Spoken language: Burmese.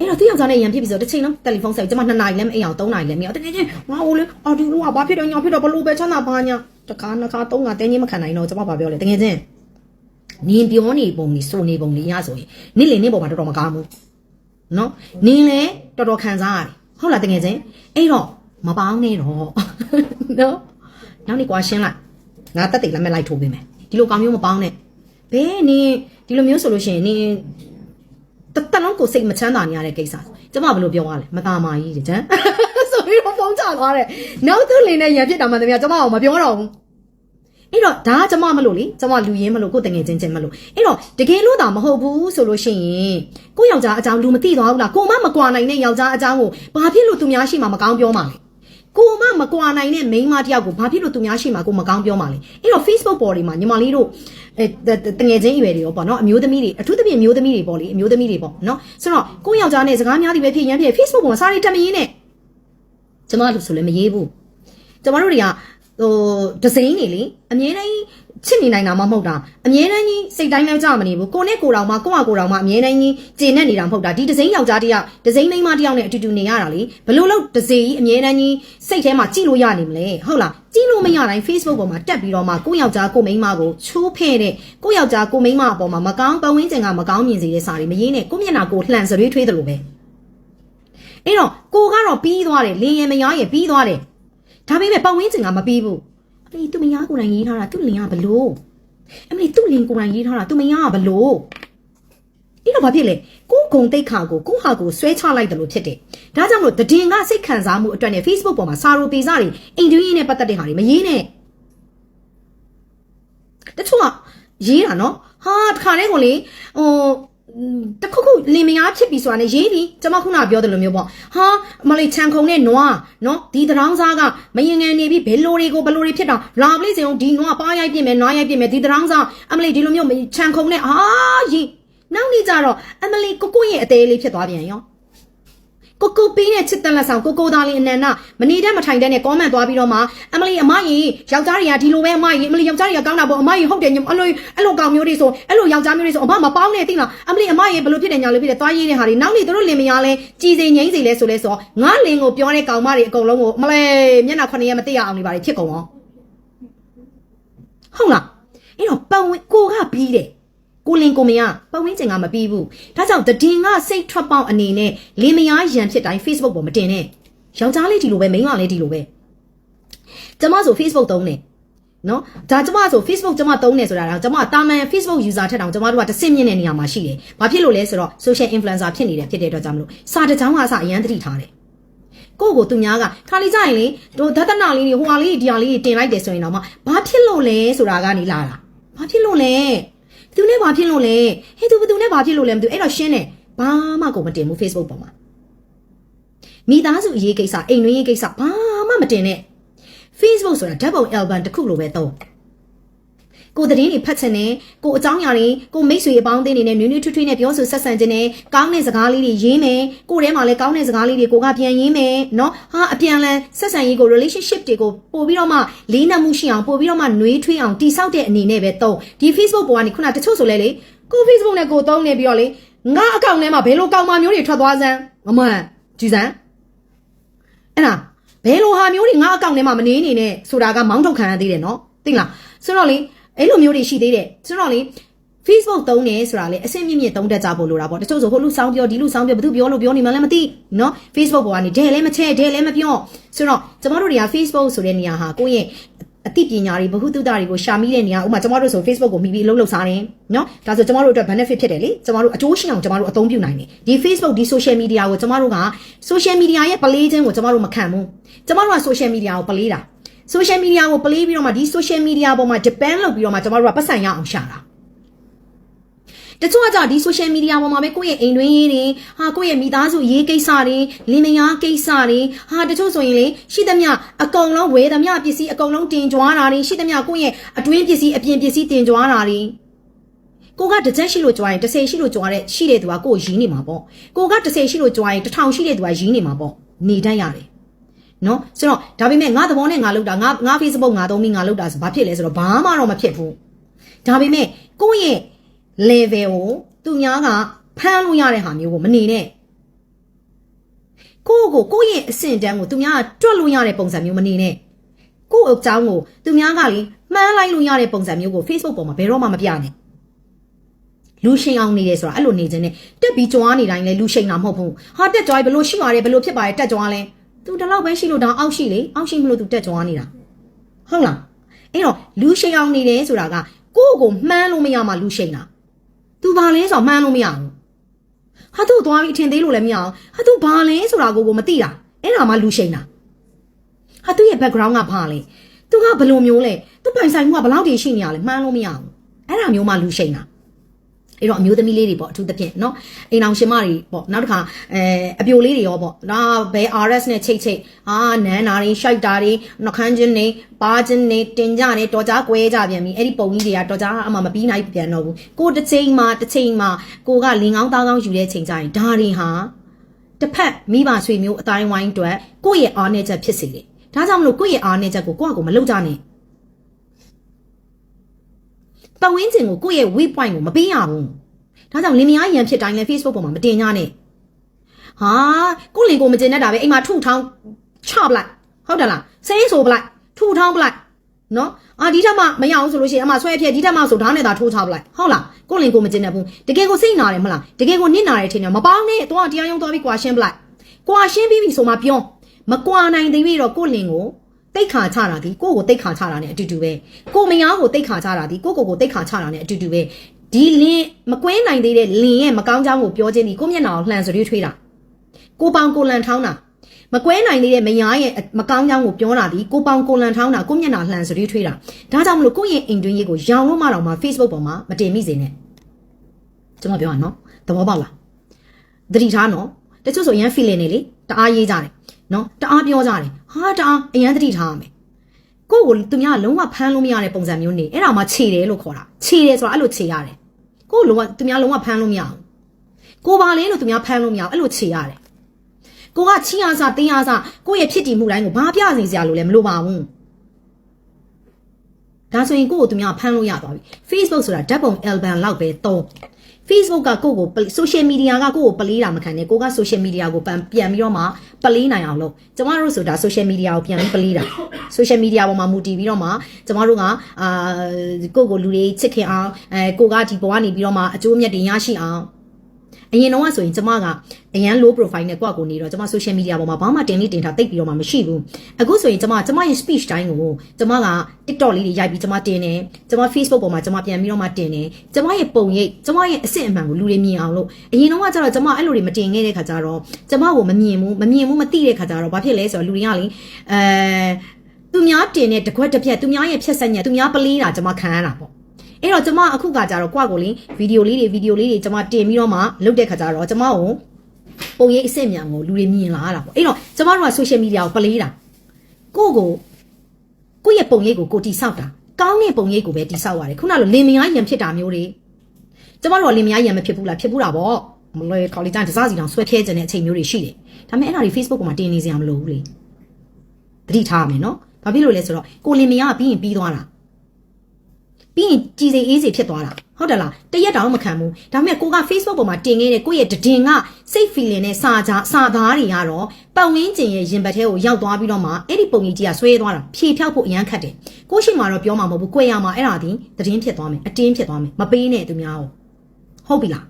အဲ့တော့သူယောက်ျားနဲ့ရန်ဖြစ်ပြီးဆိုတစ်ချိန်လုံးတယ်လီဖုန်းဆက်ကျမ2နာရီလည်းမအိမ်အောင်3နာရီလည်းမအိမ်အောင်တကယ်ချင်းငါဟိုလေအော်ဒီလိုကဘာဖြစ်တော့ညာဖြစ်တော့ဘလို့ပဲချမ်းသာပါညာတကားနှစ်ခါသုံးခါတင်းချင်းမခံနိုင်တော့ကျမဘာပြောလဲတကယ်ချင်းနင်းပြောနေပုံနေစိုးနေပုံနေရဆိုရင်နေ့လေနေ့ပေါ်မှာတော်တော်မကောင်းဘူးနော်နင်းလည်းတော်တော်ခံစားရတယ်ဟုတ်လားတကယ်ချင်းအဲ့တော့မပေါင်းနဲ့တော့နော်နောက်နေ့ကွာရှင်းလိုက်ငါတက်တိတ်လက်မဲ့လိုက်ထိုးပေးမယ်ဒီလိုကောင်မျိုးမပေါင်းနဲ့ဘဲနင်းဒီလိုမျိုးဆိုလို့ရှိရင်နင်း တတလုံးကိုစိတ်မချမ်းသာနေရတဲ့ကိစ္စကျမဘယ်လိုပြောရလဲမသားမာကြီးတဲ့ကျန်ဆိုပြီးတော့ဖုန်းချသွားတယ်နောက်သူလင်းနဲ့ရံဖြစ်တာမှတမန်ကျမအောင်မပြောတော့ဘူးအဲ့တော့ဒါကကျမမလို့လေကျမလူရင်းမလို့ကိုယ်တငယ်ချင်းချင်းမလို့အဲ့တော့တကယ်လို့သာမဟုတ်ဘူးဆိုလို့ရှိရင်ကိုယောက်ျားအကြောင်းလူမသိသွားဘူးလားကိုမမကွာနိုင်တဲ့ယောက်ျားအကြောင်းကိုဘာဖြစ်လို့သူများရှိမှမကောင်းပြောမှလဲ ကိုမမကွာနိုင်တဲ့မိန်းမတယောက်ကိုဘာဖြစ်လို့သူများရှိမှကိုမကောင်းပြောမှလဲအဲ့တော့ Facebook ပေါ်တွေမှာညီမလေးတို့အဲတငယ်ချင်းအရွယ်တွေရောပေါ့နော်အမျိုးသမီးတွေအထူးသဖြင့်အမျိုးသမီးတွေပေါ့လေအမျိုးသမီးတွေပေါ့နော်ဆိုတော့ကိုယောက်ျားနဲ့စကားများသည်ပဲဖြစ်ရန်ဖြစ် Facebook ပေါ်မှာစာရီတက်မရင်းနဲ့ကျမတို့ဆိုလည်းမရေးဘူးကျမတို့တွေကဟိုဒီဇိင်းတွေလေအမြဲတမ်း ချစ်နေနိုင်တာမှမဟုတ်တာအမြဲတမ်းကြီးစိတ်တိုင်းလည်းကြမနေဘူးကိုနဲ့ကိုတော်မှကိုကကိုတော်မှအမြဲတမ်းကြီးကျေနပ်နေတာမဟုတ်တာဒီဒီဇိင်းယောက်ျားတယောက်ဒီဇိင်းမိန်းမတယောက်နဲ့အတူတူနေရတာလေဘလို့လို့ဒီဇိင်းကြီးအမြဲတမ်းကြီးစိတ်ထဲမှာကြည့်လို့ရနေမလဲဟုတ်လားကြည့်လို့မရတိုင်း Facebook ပေါ်မှာတက်ပြီးတော့မှကိုယောက်ျားကိုမိန်းမကိုချိုးဖဲ့တဲ့ကိုယောက်ျားကိုမိန်းမအပေါ်မှာမကောင်းပဝင်းကျင်ကမကောင်းမြင်စေတဲ့စာတွေမရင်းနဲ့ကိုမျက်နှာကိုလှန်စရွေးထွေးတယ်လို့ပဲအဲ့တော့ကိုကတော့ပြီးသွားတယ်လင်းရင်မရရင်ပြီးသွားတယ်ဒါပေမဲ့ပဝင်းကျင်ကမပြီးဘူး အမေသူမရကိုယ်တိုင်ရေးထားတာသူလင်ကဘလို့အမေသူ့လင်ကိုယ်တိုင်ရေးထားတာသူမရဘလို့အဲ့တော့ဘာဖြစ်လဲကိုဂုံတိတ်ခါကိုကိုဟာကိုဆွဲချလိုက်တယ်လို့ဖြစ်တယ်ဒါကြောင့်မလို့တည်င်ကစိတ်ခံစားမှုအတွက်နဲ့ Facebook ပေါ်မှာစာရိုပေစာတွေအိမ်တွင်းရေးနဲ့ပတ်သက်တဲ့ဟာတွေမရေးနဲ့တချို့ကရေးတာနော်ဟာတခါတည်းကိုလေဟိုတခုခု လင်မယားဖြစ်ပြီဆိုတာနဲ့ရေးပြီးကျွန်မခုနပြောတယ်လို့မျိုးပေါ့ဟာမလေးခြံခုံနဲ့နွားနော်ဒီတရောင်းစားကမရင်ငယ်နေပြီးဘယ်လိုတွေကိုဘယ်လိုတွေဖြစ်တော့လာပလိစေအောင်ဒီနွားပါရိုက်ပြစ်မယ်နွားရိုက်ပြစ်မယ်ဒီတရောင်းစားအမလေးဒီလိုမျိုးခြံခုံနဲ့ဟာရေးနောက်နေ့ကျတော့အမလေးကိုကိုရဲ့အသေးလေးဖြစ်သွားပြန်ရော ကိုကိုပေးတဲ့ချစ်တန်လက်ဆောင်ကိုကိုသားလေးအနန္ဒမနေတတ်မထိုင်တတ်နဲ့ comment သွားပြီးတော့မှအမလီအမကြီးယောက်ျားတွေကဒီလိုပဲအမကြီးအမလီယောက်ျားတွေကကောင်းတာပေါ့အမကြီးဟုတ်တယ်ညအဲ့လိုအဲ့လိုကောင်မျိုးတွေဆိုအဲ့လိုယောက်ျားမျိုးတွေဆိုအမမပေါင်းနဲ့သိလားအမလီအမကြီးဘယ်လိုဖြစ်တယ်ညာလို့ဖြစ်တယ်သွားရေးတဲ့ဟာတွေနောက်နေ့တို့လင်မယားလဲကြည်စိန်ငိမ့်စိန်လဲဆိုလဲဆိုငါလင်ကိုပြောတဲ့ကောင်မတွေအကုန်လုံးကိုမလဲမျက်နှာခုနှစ်ရက်မသိရအောင်နေပါလေဖြစ်ကုန်ရောဟုတ်လားအဲ့တော့ပတ်ဝန်းကိုကပြီးတယ် ကိုလင်ကိုမရပတ်ဝန်းကျင်ကမပြီးဘူးဒါကြောင့်တည်င်ကစိတ်ထွက်ပေါက်အနေနဲ့လင်မယားရန်ဖြစ်တိုင်း Facebook ပေါ်မတင်နဲ့ယောက်ျားလေးဒီလိုပဲမိန်းမလေးဒီလိုပဲကျမဆို Facebook သုံးတယ်နော်ဒါကျမဆို Facebook ကျမသုံးနေဆိုတာတော့ကျမတာမန် Facebook user ထက်တောင်ကျမတို့ကတစ်ဆင့်မြင့်တဲ့နေရာမှာရှိတယ်။ဘာဖြစ်လို့လဲဆိုတော့ social influencer ဖြစ်နေတယ်ဖြစ်တဲ့အတွက်ကြောင့်မလို့စာတစ်ကြောင်းကအစအရန်သတိထားတယ်။ကိုယ့်ကိုသူများကခါလေးကြရင်လေဟိုဒသနာလေးတွေဟိုဟာလေးဒီဟာလေးတင်လိုက်တယ်ဆိုရင်တော့မှဘာဖြစ်လို့လဲဆိုတာကနေလာတာ။ဘာဖြစ်လို့လဲ။ သူနဲ့ဘာဖြစ်လို့လဲ။ဟဲ့သူဘသူနဲ့ဘာဖြစ်လို့လဲမသိဘူး။အဲ့တော့ရှင်းတယ်။ဘာမှကိုမတင်ဘူး Facebook ပေါ်မှာ။မိသားစုအရေးကိစ္စအိမ်တွင်းရေးကိစ္စဘာမှမတင်နဲ့။ Facebook ဆိုတာဓာတ်ပုံ album တစ်ခုလိုပဲတော့ ကိုသတင်းတွေဖတ်ချင်တယ်ကိုအကြောင်းအရာတွေကိုမိတ်ဆွေအပေါင်းအသင်းတွေနဲ့နွေးနွေးထွေးထွေးနဲ့ပြောဆိုဆက်ဆံခြင်းနဲ့ကောင်းတဲ့စကားလေးတွေရေးမယ်ကိုထဲမှာလည်းကောင်းတဲ့စကားလေးတွေကိုကပြန်ရေးမယ်เนาะဟာအပြန်လန်ဆက်ဆံရေးကို relationship တွေကိုပို့ပြီးတော့မှလေးနက်မှုရှိအောင်ပို့ပြီးတော့မှနှွေးထွေးအောင်တိဆောက်တဲ့အနေနဲ့ပဲတော့ဒီ Facebook ပေါ်ကနေခုနတချို့ဆိုလဲလေကို Facebook နဲ့ကိုသုံးနေပြီးတော့လေငါအကောင့်ထဲမှာဘယ်လိုကောင်းမှမျိုးတွေထွက်သွားစမ်းမမှန်ကြည်စမ်းအဲ့ဒါဘယ်လိုဟာမျိုးတွေငါအကောင့်ထဲမှာမနေနေနဲ့ဆိုတာကမောင်းထုတ်ခံရသေးတယ်နော်သိလားဆိုတော့လေ အဲ့လိုမျိုးတွေရှိသေးတယ်ဆိုတော့လေ Facebook သုံးနေဆိုတာလေအဆင့်မြင့်မြင့်သုံးတတ်ကြဖို့လိုတာပေါ့တချို့ဆိုဟိုလူစောင်းပြောဒီလူစောင်းပြောဘသူပြောလို့ပြောနေမှလည်းမသိနော် Facebook ပေါ်ကနေဒဲလည်းမချဲဒဲလည်းမပြောဆိုတော့ကျမတို့တွေက Facebook ဆိုတဲ့နေရာဟာကိုယ့်ရဲ့အသိပညာတွေဘ ഹു တုတတွေကိုရှာမိတဲ့နေရာဥပမာကျမတို့ဆို Facebook ကိုမိပြီးအလုပ်လုပ်စားတယ်နော်ဒါဆိုကျမတို့အတွက် benefit ဖြစ်တယ်လေကျမတို့အကျိုးရှိအောင်ကျမတို့အသုံးပြုနိုင်တယ်ဒီ Facebook ဒီ social media ကိုကျမတို့က social media ရဲ့ပလေးခြင်းကိုကျမတို့မခံဘူးကျမတို့က social media ကိုပလေးတာ social media ကိုပလေးပြီးတော့မှဒီ social media ပေါ်မှာ depend လုပ်ပြီးတော့မှကျမတို့ကပတ်စံရအောင်ရှာတာတချို့ကကြဒီ social media ပေါ်မှာပဲကိုယ့်ရဲ့အိမ်တွင်းရေးတွေဟာကိုယ့်ရဲ့မိသားစုရေးကိစ္စတွေလင်မယားကိစ္စတွေဟာတချို့ဆိုရင်လေရှိသမျှအကုန်လုံးဝယ်သမျှပစ္စည်းအကုန်လုံးတင်ကြွားတာတွေရှိသမျှကိုယ့်ရဲ့အတွင်းပစ္စည်းအပြင်ပစ္စည်းတင်ကြွားတာတွေကိုကတစ်ချက်ရှိလို့ကြွားရင်30ရှိလို့ကြွားတဲ့ရှိတဲ့သူကကိုယ်ရင်းနေမှာပေါ့ကိုက30ရှိလို့ကြွားရင်1000ရှိတဲ့သူကရင်းနေမှာပေါ့နေတတ်ရတယ် နော်ဆိုတော့ဒါပေမဲ့ငါသဘောနဲ့ငါလုပ်တာငါငါ Facebook ငါသုံးပြီးငါလုပ်တာဆိုဘာဖြစ်လဲဆိုတော့ဘာမှတော့မဖြစ်ဘူးဒါပေမဲ့ကိုယ့်ရဲ့ level ကိုသူများကဖမ်းလို့ရတဲ့ဟာမျိုးကိုမနေနဲ့ကိုယ့်ကိုကိုယ့်ရဲ့အဆင့်တန်းကိုသူများကတွက်လို့ရတဲ့ပုံစံမျိုးမနေနဲ့ကိုယ့်အကြောင်းကိုသူများကလေမှန်းလိုက်လို့ရတဲ့ပုံစံမျိုးကို Facebook ပေါ်မှာဘယ်တော့မှမပြနဲ့လူရှိန်အောင်နေတယ်ဆိုတာအဲ့လိုနေခြင်းနဲ့တက်ပြီးကြွားနေတိုင်းလဲလူရှိန်တာမဟုတ်ဘူးဟာတက်ကြွားဘယ်လိုရှိပါလဲဘယ်လိုဖြစ်ပါလဲတက်ကြွားလဲ သူတလောက်ပဲရှိလို့တောင်အောက်ရှိလေအောက်ရှိမလို့သူတက်ကြွားနေတာဟုတ်လားအဲ့တော့လူရှိန်အောင်နေတယ်ဆိုတာကကိုယ့်ကိုမှန်းလို့မရမှလူရှိန်တာသူဘာလဲဆိုတော့မှန်းလို့မရဘူးဟာသူ့သွားပြီးအထင်သေးလို့လည်းမရအောင်ဟာသူဘာလဲဆိုတာကိုကိုမသိတာအဲ့ဒါမှလူရှိန်တာဟာသူ့ရဲ့ background ကဘာလဲသူကဘယ်လိုမျိုးလဲသူပိုင်ဆိုင်မှုကဘယ်လောက်တည်ရှိနေရလဲမှန်းလို့မရအောင်အဲ့ဒါမျိုးမှလူရှိန်တာ အဲ့တော့အမျိုးသမီးလေးတွေပေါ့အထူးသဖြင့်เนาะအိမ်အောင်ရှင်မတွေပေါ့နောက်တစ်ခါအဲအပြိုလေးတွေရောပေါ့ဒါဘယ် RS နဲ့ချိတ်ချိတ်အာနန်းနာတွေရှိုက်တာတွေနှခမ်းချင်းတွေပါချင်းတွေတင်ကြတယ်တော်ကြားကွဲကြပြန်ပြီအဲ့ဒီပုံကြီးတွေကတော်ကြားအမှမပြီးနိုင်ပြန်တော့ဘူးကိုတစ်ချိန်မှတစ်ချိန်မှကိုကလင်ကောင်းသားကောင်းယူတဲ့ချိန်ကျရင်ဒါတွေဟာတစ်ဖက်မိဘဆွေမျိုးအတိုင်းဝိုင်းအတွက်ကိုယ့်ရဲ့အားနည်းချက်ဖြစ်စေတယ်ဒါကြောင့်မလို့ကိုယ့်ရဲ့အားနည်းချက်ကိုကိုယ့်အကိုမလုပ်ကြနဲ့ ပတ်ဝန်းကျင်ကိုကိုယ့်ရဲ့ weak point ကိုမပေးရဘူးဒါကြောင့်လင်မယားရန်ဖြစ်တိုင်းလဲ Facebook ပေါ်မှာမတင်ကြနဲ့ဟာကိုယ့်လင်ကိုမကျင်တတ်တာပဲအိမ်မှာထုထောင်းချပလိုက်ဟုတ်တယ်လားစိမ်းဆိုပလိုက်ထုထောင်းပလိုက်နော်အာဒီထက်မှမရအောင်ဆိုလို့ရှိရင်အမဆွဲဖြစ်ဒီထက်မှဆိုဓာတ်နဲ့သာထိုးချပလိုက်ဟုတ်လားကိုယ့်လင်ကိုမကျင်တတ်ဘူးတကယ်ကိုစိတ်နာတယ်မလားတကယ်ကိုနစ်နာတယ်ထင်တယ်မပေါင်းနဲ့တော့တရားရုံးသွားပြီးကွာရှင်းပလိုက်ကွာရှင်းပြီးပြီဆိုမှပြောမကွာနိုင်သေးပြီတော့ကိုယ့်လင်ကို တိတ်ခါချတာဒီကိုယ့်ကိုတိတ်ခါချတာ ਨੇ အတူတူပဲကိုမယားကိုတိတ်ခါချတာဒီကိုယ့်ကိုယ်ကိုတိတ်ခါချတာ ਨੇ အတူတူပဲဒီလင်းမကွင်းနိုင်သေးတဲ့လင်းရဲ့မကောင်းကြောင်းကိုပြောခြင်းဒီကိုမျက်နှာကိုလှန်စရွေးထွေးတာကိုပေါင်ကိုလန်ထောင်းတာမကွဲနိုင်သေးတဲ့မယားရဲ့မကောင်းကြောင်းကိုပြောတာဒီကိုပေါင်ကိုလန်ထောင်းတာကိုမျက်နှာလှန်စရွေးထွေးတာဒါကြောင့်မလို့ကိုယ့်ရဲ့အိမ်တွင်းရေးကိုရောင်လို့မှတော့မှ Facebook ပေါ်မှာမတင်မိစေနဲ့ကျွန်မပြောရနော်သဘောပေါက်လားသတိထားနော်တချို့ဆိုရန် feeling နေလေတအားရေးကြတယ် နော်တအားပြောကြတယ်ဟာတအားအရန်သတိထားရမယ်ကိုယ့်ကိုသူများလုံးဝဖမ်းလို့မရတဲ့ပုံစံမျိုးနေအဲ့ဒါမှခြေတယ်လို့ခေါ်တာခြေတယ်ဆိုတာအဲ့လိုခြေရတယ်ကိုယ့်လုံးဝသူများလုံးဝဖမ်းလို့မရအောင်ကိုပါလဲလို့သူများဖမ်းလို့မရအောင်အဲ့လိုခြေရတယ်ကိုကချီအားစားတင်းအားစားကိုယ့်ရဲ့ဖြစ်တည်မှုတိုင်းကိုဘာပြစီစရာလို့လဲမလိုပါဘူးဒါဆိုရင်ကိုယ့်ကိုသူများဖမ်းလို့ရသွားပြီ Facebook ဆိုတာဓာတ်ပုံ album လောက်ပဲသုံး Facebook ကကိုယ့်ကို social media ကကိုယ့်ကိုပလေးတာမခံနဲ့ကိုက social media ကိုပြန်ပြန်ပြီးတော့မှပလေးနိုင်အောင်လုပ်ကျမတို့ဆိုတာ social media ကိုပြန်ပြီးပလေးတာ social media ပေါ်မှာမူတည်ပြီးတော့မှကျမတို့ကအာကိုယ့်ကိုလူတွေချစ်ခင်အောင်အဲကိုကဒီဘဝနေပြီးတော့မှအကျိုးအမြတ်တွေရရှိအောင် အရင်တော့ဆိုရင်ကျမကအရန် low profile နဲ့ကိုယ့်ကိုနေတော့ကျမ social media ပေါ်မှာဘာမှတင်လေးတင်ထားတိတ်ပြီးတော့မှမရှိဘူးအခုဆိုရင်ကျမကျမရဲ့ speech တိုင်းကိုကျမက TikTok လေးတွေရိုက်ပြီးကျမတင်တယ်ကျမ Facebook ပေါ်မှာကျမပြန်ပြီးတော့မှတင်တယ်ကျမရဲ့ပုံရိပ်ကျမရဲ့အစစ်အမှန်ကိုလူတွေမြင်အောင်လို့အရင်တော့ကကျတော့ကျမအဲ့လိုတွေမတင်ခဲ့တဲ့ခါကျတော့ကျမကိုမမြင်ဘူးမမြင်ဘူးမသိတဲ့ခါကျတော့ဘာဖြစ်လဲဆိုတော့လူတွေကလေအဲသူများတင်တဲ့တကွက်တစ်ပြက်သူများရဲ့ဖြက်ဆက်ညက်သူများပလေးတာကျမခံရတာပေါ့ အဲ့တော့ကျမအခုကကြတော့ကိုယ့်ကိုလေဗီဒီယိုလေးတွေဗီဒီယိုလေးတွေကျမတင်ပြီးတော့မှလုပ်တဲ့ခါကျတော့ကျမကိုပုံရိပ်အစစ်အမြန်ကိုလူတွေမြင်လာရတာပေါ့အဲ့တော့ကျမတို့က social media ကိုပလေးတာကိုယ့်ကိုကိုယ့်ရဲ့ပုံရိပ်ကိုကိုတိဆောက်တာကောင်းတဲ့ပုံရိပ်ကိုပဲတိဆောက်ရတယ်ခုနလိုလင်မယားရံဖြစ်တာမျိုးတွေကျမတို့ကလင်မယားရံမဖြစ်ဘူးလားဖြစ်ဘူးတာပေါ့မလွယ်ခေါ်လေးတိုင်းတစားစီတောင်ဆွဲဖြဲခြင်းတဲ့အချိန်မျိုးတွေရှိတယ်ဒါပေမဲ့အဲ့ဒါတွေ Facebook ပေါ်မှာတင်နေစရာမလိုဘူးလေသတိထားရမယ်နော်ဘာဖြစ်လို့လဲဆိုတော့ကိုလင်မယားကပြီးရင်ပြီးသွားတာ ပြီးရင်ကြည်စိမ်အေးစိမ်ဖြစ်သွားတာဟုတ်တယ်လားတရက်တောင်မခံဘူးဒါပေမဲ့ကိုက Facebook ပေါ်မှာတင်ခဲ့တဲ့ကိုယ့်ရဲ့တည်င်ကစိတ် feeling နဲ့စာကြစာသားတွေကတော့ပတ်ဝန်းကျင်ရဲ့ရင်ဘတ်ထဲကိုရောက်သွားပြီးတော့မှအဲ့ဒီပုံကြီးကြီးကဆွဲသွားတာဖြေဖြောက်ဖို့အရန်ခတ်တယ်ကိုရှိမှတော့ပြောမှာမဟုတ်ဘူးကိုရမှာအဲ့ဒါဒီတည်င်းဖြစ်သွားမယ်အတင်းဖြစ်သွားမယ်မပေးနဲ့သူများဟုတ်ပြီလား